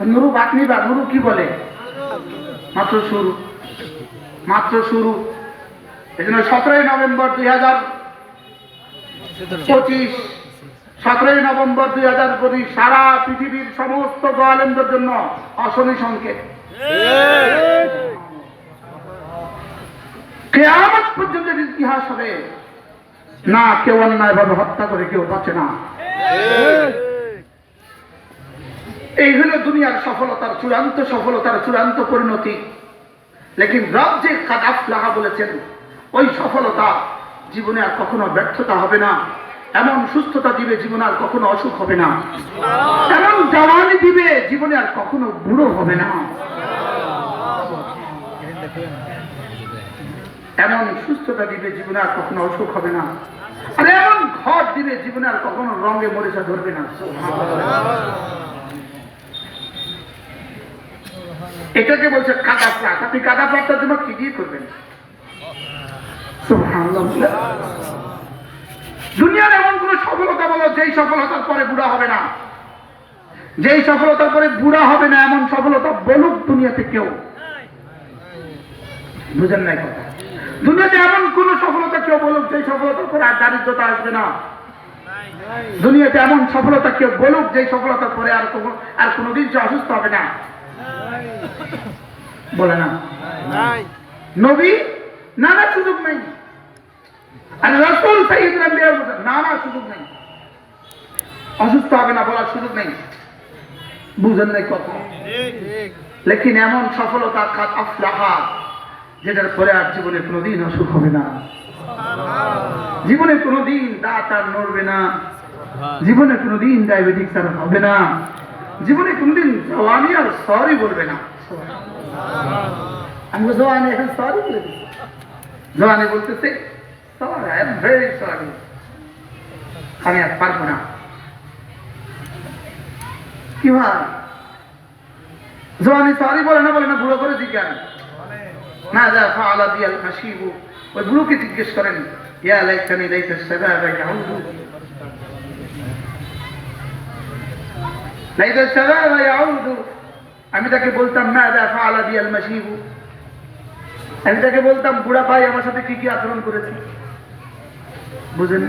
নুরু বাদ নিবা, নুরু কি বলে? মাত্র শুরু। মাত্র শুরু। এই সতেরোই নভেম্বর দুই হাজার পঁচিশ, সতেরোই নভেম্বর দুই হাজার পঁচিশ, সারা পৃথিবীর সমস্ত গোয়ালেন্দ্রের জন্য অশনি সংকেত। কেয়ামত পর্যন্ত ইতিহাস হবে। না, কেউ অন্যায়ভাবে হত্যা করে কেউ বাঁচে না। এই হলো দুনিয়ার সফলতার চূড়ান্ত সফলতার চূড়ান্ত পরিণতি। লেকিন রব যে কাদাফ লাহা বলেছেন, ওই সফলতা জীবনে আর কখনো ব্যর্থতা হবে না। এমন সুস্থতা দিবে জীবনে আর কখনো অসুখ হবে না। এমন জওয়ানি দিবে জীবনে আর কখনো বুড়ো হবে না। এমন সুস্থতা দিবে জীবনে আর কখনো অসুখ হবে না। আর এমন ঘর দিবে জীবনে আর কখনো রঙে মরিচা ধরবে না। এটাকে বলছে কাদা প্লাট আপনি কাদা প্লাটটার জন্য কি দিয়ে করবেন? দুনিয়ার এমন কোন সফলতা বলো, যেই সফলতার পরে বুড়া হবে না। যেই সফলতার পরে বুড়া হবে না, এমন সফলতা বলুক দুনিয়াতে কেউ। বুঝেন নাই কথা? দুনিয়াতে এমন কোন সফলতা কেউ বলুক যে সফলতার পরে আর দারিদ্রতা আসবে না। দুনিয়াতে এমন সফলতা কেউ বলুক যে সফলতার পরে আর কোনো আর কোনোদিন অসুস্থ হবে না। বলে না। নবী নানা সুযোগ নেই। আর রসুল নানা সুযোগ নেই। অসুস্থ হবে না বলার সুযোগ নেই। বুঝেন নাই কথা। লেকিন এমন সফলতা খাত আফলাহা যেটার পরে আর জীবনে কোনোদিন অসুখ হবে না। জীবনে কোনোদিন দাঁত আর নড়বে না। জীবনে কোনোদিন ডায়াবেটিক্স আর হবে না। জীবনে কোনদিন জওয়ানি আর সরি বলবে না। আমি জওয়ানি এখন সরি বলে দিচ্ছি জওয়ানি বলতেছে আমি আর পারব না। কি ভাই? জওয়ানি সরি বলে না বলে না, বুড়ো করে জিজ্ঞান না যা ফালা দিয়াল হাসিবু। ওই বুড়োকে জিজ্ঞেস করেন, ইয়া লাইকানি লাইকা সাদা বাই আমি তাকে বলতাম মাযা ফাআলা বি আল মাশিব আমি তাকে বলতাম, বুড়া ভাই আমার সাথে কি কি আচরণ করেছে? বুঝেন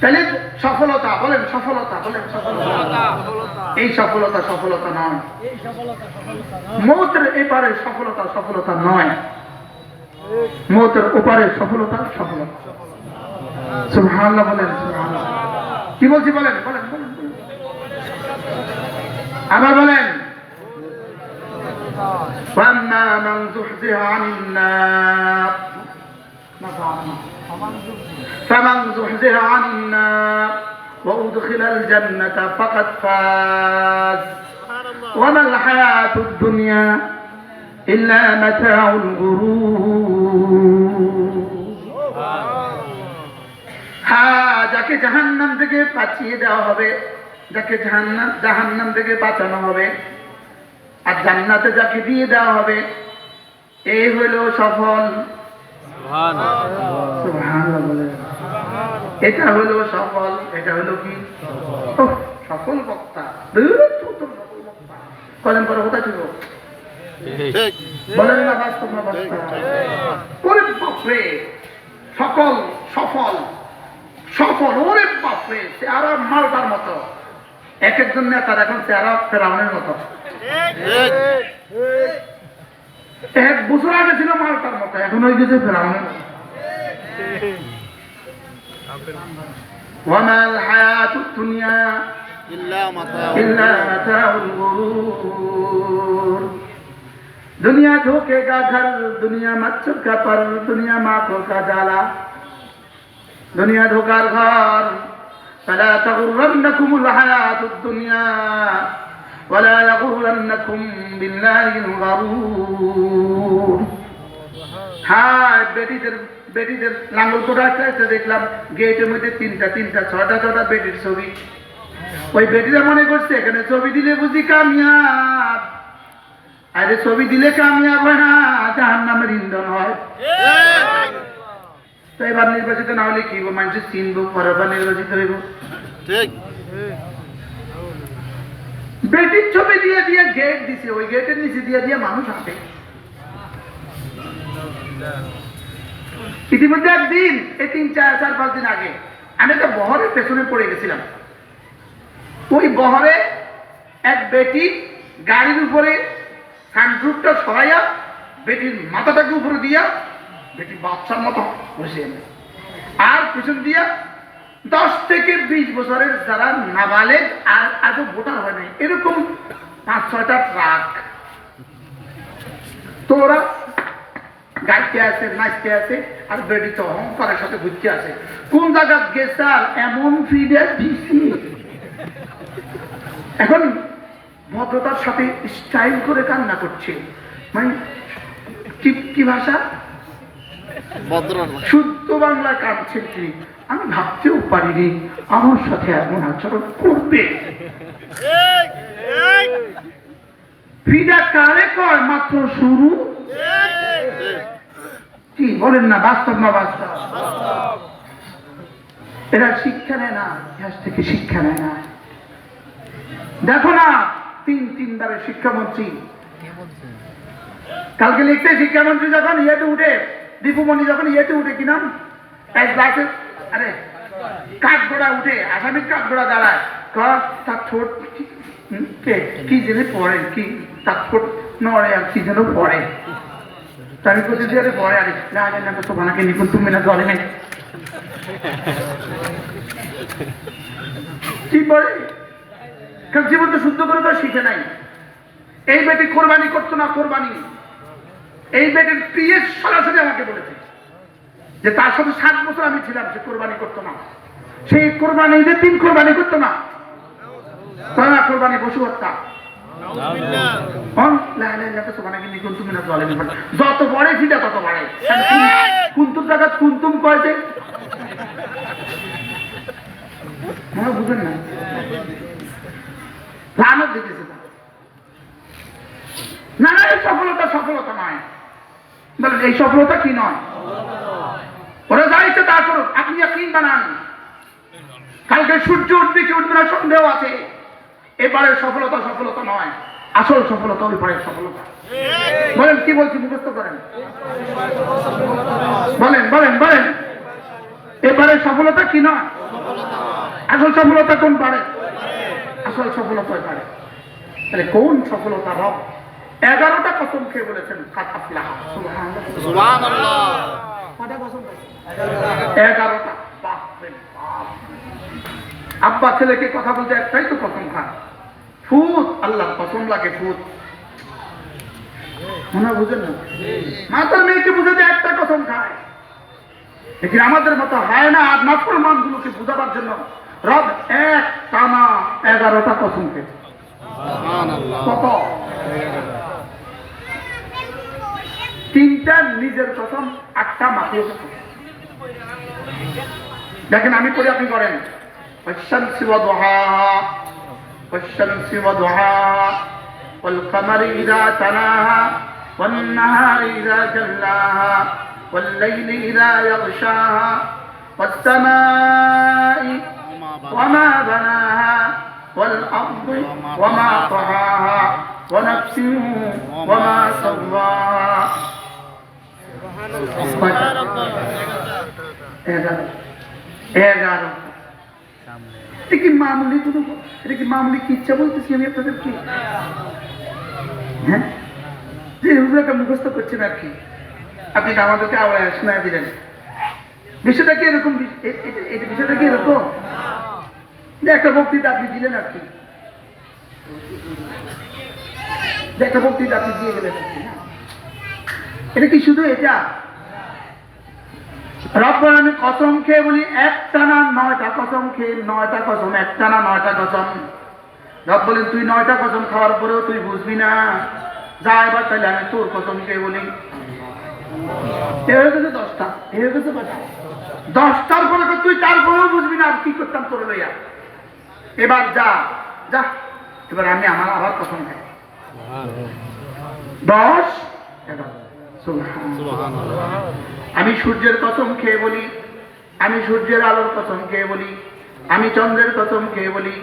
তাহলে সফলতা, বলেন সফলতা বলেন, সফলতা। এই সফলতা সফলতা নয়। মৌতের এপারে সফলতা সফলতা নয়। মৌতের ওপারে সফলতা সফলতা। সুবহানাল্লাহ বলেন কি বলছি বলেন বলেন। আবার বলেন فأما من زحزح عن النار فمن زحزح عن النار وأدخل الجنة فقد فاز وما الحياة الدنيا إلا متاع الغرور হ্যাঁ যাকে জাহান্নাম থেকে বাঁচিয়ে দেওয়া হবে যাকে জাহান্নাম জাহান্নাম থেকে বাঁচানো হবে। আর জান্নাতে যাকে দিয়ে দেওয়া হবে এই হলো সফল। এটা হলো সফল এটা হলো কি? সফল। বক্তা। কলেন পরে কোথায় ছিল? বলেন না বাস্তব বাপরে সকল সফল সফল ওরে বাপরে চেহারা মালটার মতো। এক একজন নেতার এখন চেহারা ফেরাউনের মতো। এক বছর আগে ছিল মালটার মতো এখন গেছে ফেরাউনের وما الحياة الدنيا إلا متاع الغرور দুনিয়া ঢোকে গা ঘর দুনিয়া মচ্ছর কা পর দুনিয়া মা কা জালা দুনিয়া ধোকার ঘর فلا تغرنكم الحياة الدنيا ولا يغرنكم بالله الغرور হ্যাঁ বেটিদের বেটিদের লাঙ্গল কোটা চাইতে দেখলাম গেটের মধ্যে তিনটা তিনটা ছটা ছটা বেটির ছবি ওই বেটিরা মনে করছে এখানে ছবি দিলে বুঝি কামিয়াব আরে ছবি দিলে কামিয়াব হয় না জাহান নামের ইন্ধন হয় তো এবার নির্বাচিত না হলে কি মানুষ চিনব পরের বার নির্বাচিত হইব। ঠিক। বেটির ছবি দিয়ে দিয়ে গেট দিছে। ওই গেটের নিচে দিয়ে দিয়ে মানুষ হাঁটে। ইতিমধ্যে একদিন এই তিন চার চার পাঁচ দিন আগে আমি একটা বহরের পেছনে পড়ে গেছিলাম। ওই বহরে এক বেটি গাড়ির উপরে সানরুফটা সরাইয়া বেটির মাথাটাকে উপরে দিয়া বেটি বাচ্চার মতো বসে আছে। আর পিছন দিয়া দশ থেকে বিশ বছরের যারা নাবালেগ আর আজও ভোটার হয় নাই, এরকম পাঁচ, ছয়টা ট্রাক। তো ওরা গাইতে আছে, নাচতে আছে, আর বেডি তো অহংকারের সাথে ঘুরতে আছে। কোন জায়গা গেছে আর এমন ফিডে দিছি এখন ভদ্রতার সাথে স্টাইল করে কান্না করছে। মানে কি ভাষা? শুদ্ধ বাংলা কাঁদছে কি? আমি ভাবতেও পারিনি আমার সাথে এমন আচরণ করবে। কারে কয় মাত্র শুরু? কি বলেন না বাস্তব না বাস্তব? এরা শিক্ষা নেয় না ইতিহাস থেকে শিক্ষা নেয় না। দেখো না তিন তিন তিনবারের শিক্ষামন্ত্রী। কালকে লিখতে শিক্ষামন্ত্রী যখন ইয়েতে উঠে দীপুমণি যখন ইয়েতে উঠে কি নাম? এক গ্লাসে আরে, কাঠগোড়া উঠে, আসামির কাঠগোড়া দাঁড়ায়। তার কি- জেনে পড়ে? কি? তার ঠোঁট নড়ে আর কি যেন পড়ে। তা আমি কোথায় দিয়ে আরে পড়ে, আরে না, তো বানাকে তুমি না জলে নেই। কি বলে? কারণ জীবন তো শুদ্ধ করে তো শিখে নাই। এই বেটি কোরবানি করতো না, কোরবানি। এই বেটির পিএস সরাসরি আমাকে বলেছে যে তার সাথে সাত বছর আমি ছিলাম, সে কোরবানি করতো না। সেই কোরবানি ঈদের দিন কোরবানি করতো না। তারা কোরবানি পশু হত্যা। না। সফলতা সফলতা নয়। এই সফলতা কি নয়? ওরা যা ইচ্ছে তা করুক, আপনি একদিন বানান। কালকে সূর্য উঠবে কি উঠবে না সন্দেহ আছে। এবারের সফলতা সফলতা নয়, আসল সফলতা ওই পরের সফলতা। বলেন, কি বলছি, মুখস্থ করেন। বলেন বলেন বলেন। এবারের সফলতা কি নয়? আসল সফলতা কোন পারে? আসল সফলতা পারে। তাহলে কোন সফলতা রব? এগারোটা কসম খেয়ে বলেছেন? এগারোটা আব্বা ছেলেকে কথা বলতে একটাই তো কসম খান ফুত আল্লাহ কসম লাগে ফুত। মনে বুঝেন না? মাতার মেয়েকে বুঝাতে একটা কসম খায়। লেকিন আমাদের মতো হয় না আর নাফরমান গুলোকে বুঝাবার জন্য রব এক টানা এগারোটা কসম খেয়ে কত? তিনটা নিজের কসম আটটা মাটির কসম দেখেন আমি করি আপনি করেন والشمس وضحاها والشمس وضحاها والقمر إذا تلاها والنهار إذا جلاها والليل إذا يغشاها والسماء وما بناها والأرض وما طحاها ونفس وما سواها এগারো এগারো আপনি দিলেন আর কি যে একটা বক্তৃতা আপনি দিয়ে গেলেন? এটা কি শুধু এটা? রব্বান আমি কসম খেয়ে বলি একটা না নয়টা কসম খেয়ে নয়টা কসম একটা না নয়টা কসম। রব বলেন তুই নয়টা কসম খাওয়ার পরেও তুই বুঝবি না। যা এবার তাহলে আমি তোর কসম খেয়ে বলি। এ হয়ে গেছে দশটা এ হয়ে গেছে কটা? দশটার পরে তো তুই তারপরেও বুঝবি না আর কি করতাম তোর লইয়া। এবার যা যা। এবার আমি আমার আবার কসম খাই। দশ এগারো। আমি সূর্যের কসম খেয়ে বলি আমি সূর্যের আলোর কসম খেয়ে বলি আমি চন্দ্রের কসম খেয়ে বলি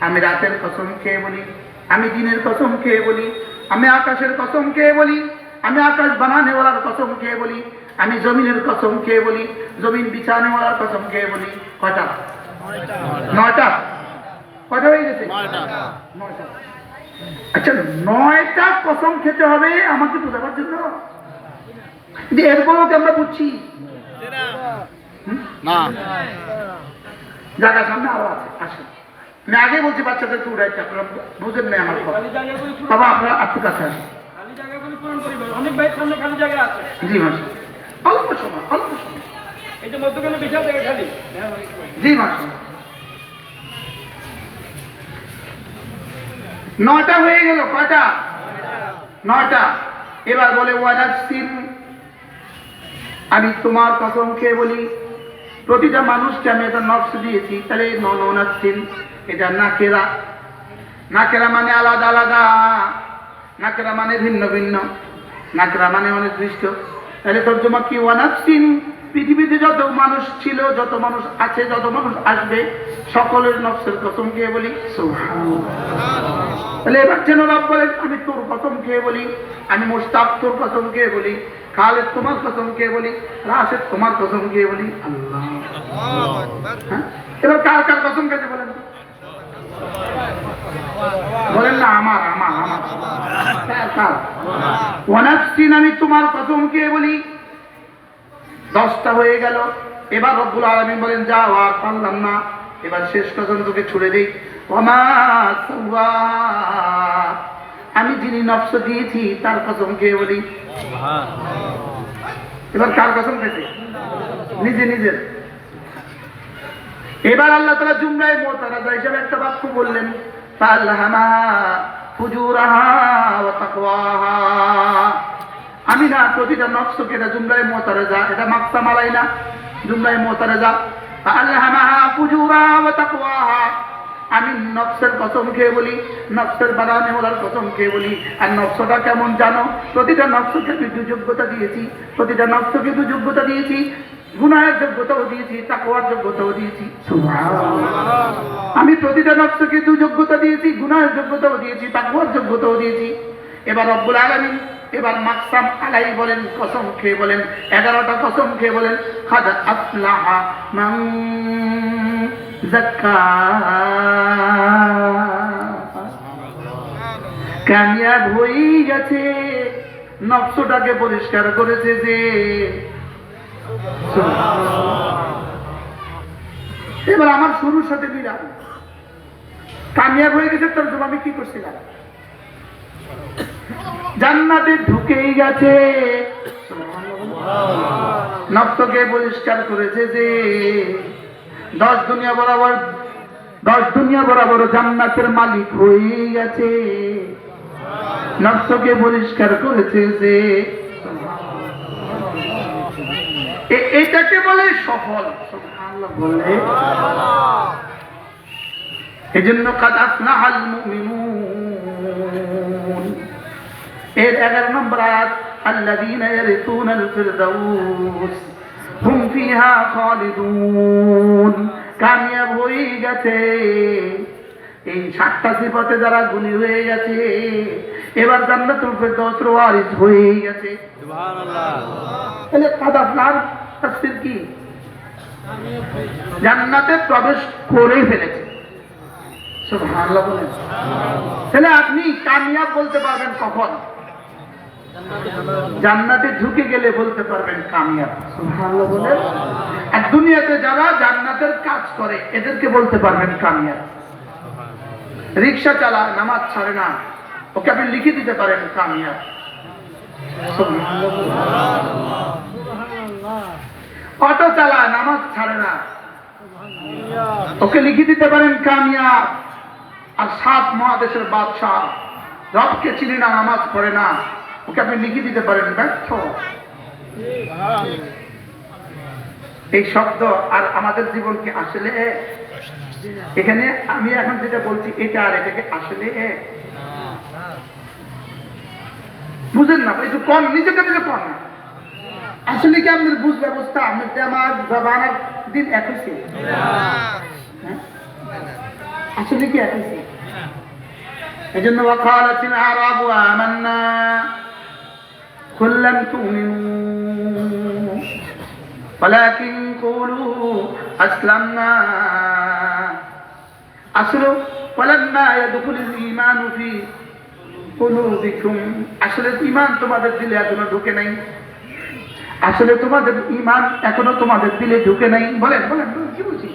আমি রাতের কসম খেয়ে বলি আমি দিনের কসম খেয়ে বলি আমি আকাশের কসম খেয়ে বলি আমি আকাশ বানানেওয়ালার কসম খেয়ে বলি আমি জমিনের কসম খেয়ে বলি জমিন বিছানেওয়ালার কসম খেয়ে বলি। কয়টা? নয়টা। কয়টা হয়ে গেছে? আচ্ছা নয়টা কসম খেতে হবে আমাকে বোঝাবার জন্য? যে এরপরেও কি আমরা বুঝছি? না। জায়গা সামনে আরও আছে আসেন। আমি আগে বলছি আপনারা বুঝেন না আমার কথা। বাবা আপনার কাছে আসেন। খালি জায়গাগুলি পূরণ করিবে অনেক ভাই সামনে খালি জায়গা আছে জি মাসি। অল্প সময় অল্প সময়। এই যে মধ্যখানে বিশাল জায়গা খালি জি মাসি। নয়টা হয়ে গেল কয়টা? নয়টা। এবার বলে ওয়ানাফসিন আমি তোমার কসম খেয়ে বলি, প্রতিটা মানুষকে আমি একটা নফস দিয়েছি, তাহলে ননাফসিন এটা নাকেরা। নাকেরা মানে আলাদা আলাদা, নাকেরা মানে ভিন্ন ভিন্ন, নাকেরা মানে অনির্দিষ্ট। তাহলে তর্জমা কি ওয়ানাফসিন পৃথিবীতে যত মানুষ ছিল, যত মানুষ আছে, যত মানুষ আসবে, সকলের নফসের কসম খেয়ে বলি। তাহলে এবার যেন রব বলেন, আমি তোর কসম খেয়ে বলি, আমি মোস্তাক তোর কসম খেয়ে বলি, খালেদ তোমার কসম খেয়ে বলি, রাশেদ তোমার কসম খেয়ে বলি। আল্লাহ। হ্যাঁ? এবার কার কার কসম খেতে বলেন? বলেন না, আমার আমার আমার। আমি তোমার বলি। দশটা হয়ে গেল। এবার রব্বুল আলমী বলেন, যাও, আর পারলাম না। এবার শেষ কসম তোকে ছুড়ে দিই। আমি যিনি নফস দিয়েছি তার কসম খেয়ে বলি। এবার কার কসম খেতে নিজে নিজের। এবার আল্লাহ তালা জুমরায় মোতারাজা হিসেবে একটা বাক্য বললেন আমি না প্রতিটা নকশকে এটা জুমরায় মোতারেজা এটা মাকসা মালাই না জুমরায় মোতারেজা ফুজুরাহা ওয়া তাকওয়াহা। আমি নফসের কসম খেয়ে বলি নফসের বানানে ওলার কসম খেয়ে বলি। আর নফসটা কেমন জানো? প্রতিটা নফসকে আমি যোগ্যতা দিয়েছি। প্রতিটা নফসকে যোগ্যতা দিয়েছি। গুনাহের যোগ্যতাও দিয়েছি তাকওয়ার যোগ্যতাও দিয়েছি। আমি প্রতিটা নফসকে যোগ্যতা দিয়েছি গুনাহের যোগ্যতাও দিয়েছি তাকওয়ার যোগ্যতাও দিয়েছি। এবার রব্বুল আলামিন এবার মাকসাম আলাই বলেন কসম খেয়ে বলেন এগারোটা কসম খেয়ে বলেন খাদ আফলাহা যাক্কাহা কামিয়াব হয়েই গেছে। নকশটাকে পরিষ্কার করেছে যে। এবার আমার শুরুর সাথে মিলাম কামিয়াব হয়ে গেছে, তার জন্য আমি কি করছিলাম জান্নাতে ঢুকেই গেছে। নকশকে পরিষ্কার করেছে যে। দশ দুনিয়া বরাবর, দশ দুনিয়া বরাবর জান্নাতের মালিক হয়ে গেছে নকশকে পরিষ্কার করেছে যে এটাকে বলে সফল। বলে এজন্য না মুমিনুন। এর 11 নম্বর আয়াত, আল্লাযীনা ইয়ারিসুনাল ফিরদাউস। হুম ফিহা খালিদুন। কামিয়াব হয়ে গেছে। এই সাতটা সিফাতে যারা গুণী হয়ে গেছে এবার জান্নাতুল ফেরদাউস ওয়ারিস হয়ে গেছে। সুবহানাল্লাহ। তাহলে কাদা প্লান তাফসীর কি? জান্নাতে প্রবেশ করে ফেলেছে। সুবহানাল্লাহ বলেন। তাহলে আপনি কামিয়াব বলতে পারবেন কখন? জান্নাতে ঢুকে গেলে বলতে পারবেন কামিয়াব। আর দুনিয়াতে যারা জান্নাতের কাজ করে এদেরকে বলতে পারবেন কামিয়াব। রিক্সা চালায় নামাজ ছাড়ে না। ওকে আপনি লিখে দিতে পারেন কামিয়াব। অটো চালায় নামাজ ছাড়ে না। ওকে লিখে দিতে পারেন কামিয়াব। আর সাত মহাদেশের বাদশাহ রবকে চিনি না নামাজ পড়ে না। ওকে আপনি লিখে দিতে পারেন, ব্যর্থ। এই শব্দ আর আমাদের জীবন কি আসলে এখানে আমি এখন যেটা বলছি, এটা আর এটাকে আসলে বুঝেন না, একটু কম নিজেকে নিজে কম না আসলে কি আমাদের বুঝ ব্যবস্থা? আমাদের আমার বাবা আমার দিন এক হয়েছে হ্যাঁ? আসলে কি এক হয়েছে এই জন্য ওয়াকালাতিল আরাবু আমান্না। قل لم تؤمنوا ولكن قولوا أسلمنا আসলে ولما يدخل الإيمان في قلوبكم আসলে ইমান তোমাদের দিলে এখনো ঢুকে নাই আসলে তোমাদের ইমান এখনো তোমাদের দিলে ঢুকে নাই বলেন বলেন বলেন, কি বলছি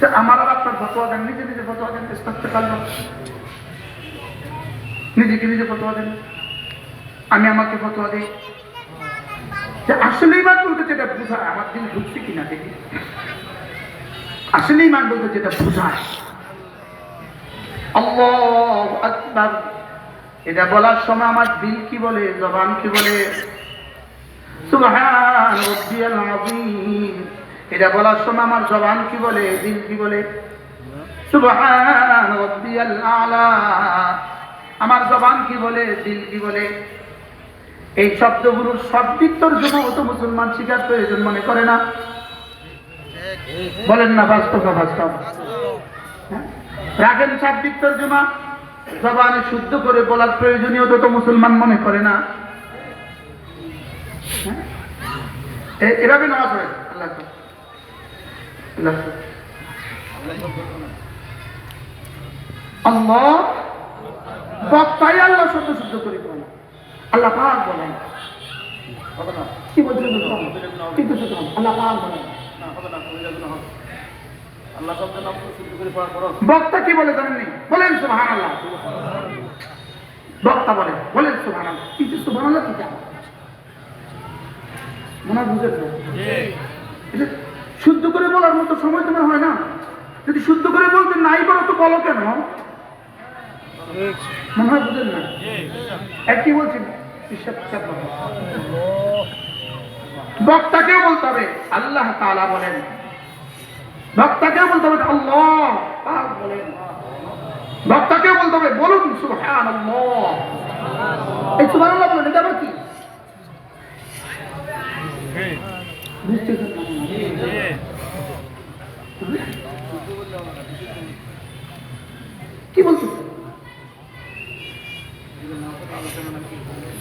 তো আমার আর আপনার ফতোয়া দেন নিজে নিজে ফতোয়া দেন ইস্তাকতে পারলাম নিজেকে নিজে ফতোয়া দেন। আমি আমাকে ফতোয়া দিই। যে আসলে ইমান বলতে যেটা বোঝায়, আমার দিন ঢুকছে কিনা দেখি। আসলে ইমান বলতে যেটা বোঝায়। আকবার। এটা বলার সময় আমার দিল কি বলে, জবান কি বলে? এটা বলার সময় আমার জবান কি বলে, দিল কি বলে? সুবহান আমার জবান কি বলে, দিল কি বলে? এই শব্দগুলোর সঠিক তর্জমা অত মুসলমান স্বীকার প্রয়োজন মনে করে না। বলেন না, বাস্তব বাস্তব? হ্যাঁ? রাখেন শাব্দিক তর্জমা জবানে শুদ্ধ করে বলার প্রয়োজনীয়তা তো মুসলমান মনে করে না। হ্যাঁ? এভাবে নামাজ হয় আল্লাহ। আল্লাহ। বক্তাই আল্লাহ শুদ্ধ করে বলে আল্লাহ পাক বলেন। কি বলছেন কিন্তু আল্লাহ পাক বলেন। বক্তা কি বলে জানেননি বলেন সুবহান আল্লাহ বক্তা বলে বলেন সুবহান আল্লাহ কিন্তু সুবহান আল্লাহ কি জানো? মনে বুঝেন শুদ্ধ করে বলার মতো সময় তোমার হয় না। যদি শুদ্ধ করে বলতে নাই বলো তো বলো কেন? মনে হয় বুঝেন না। একটি বলছি বিশ্বাস বিশ্বাস বক্তাকেও বলতে হবে। আল্লাহ তাআলা বলেন। বলতে হবে। আল্লাহ বলেন। বলতে হবে। বলুন, সুবহানাল্লাহ। এই বলেন, এটা কি? কি ఆలోచన మనకి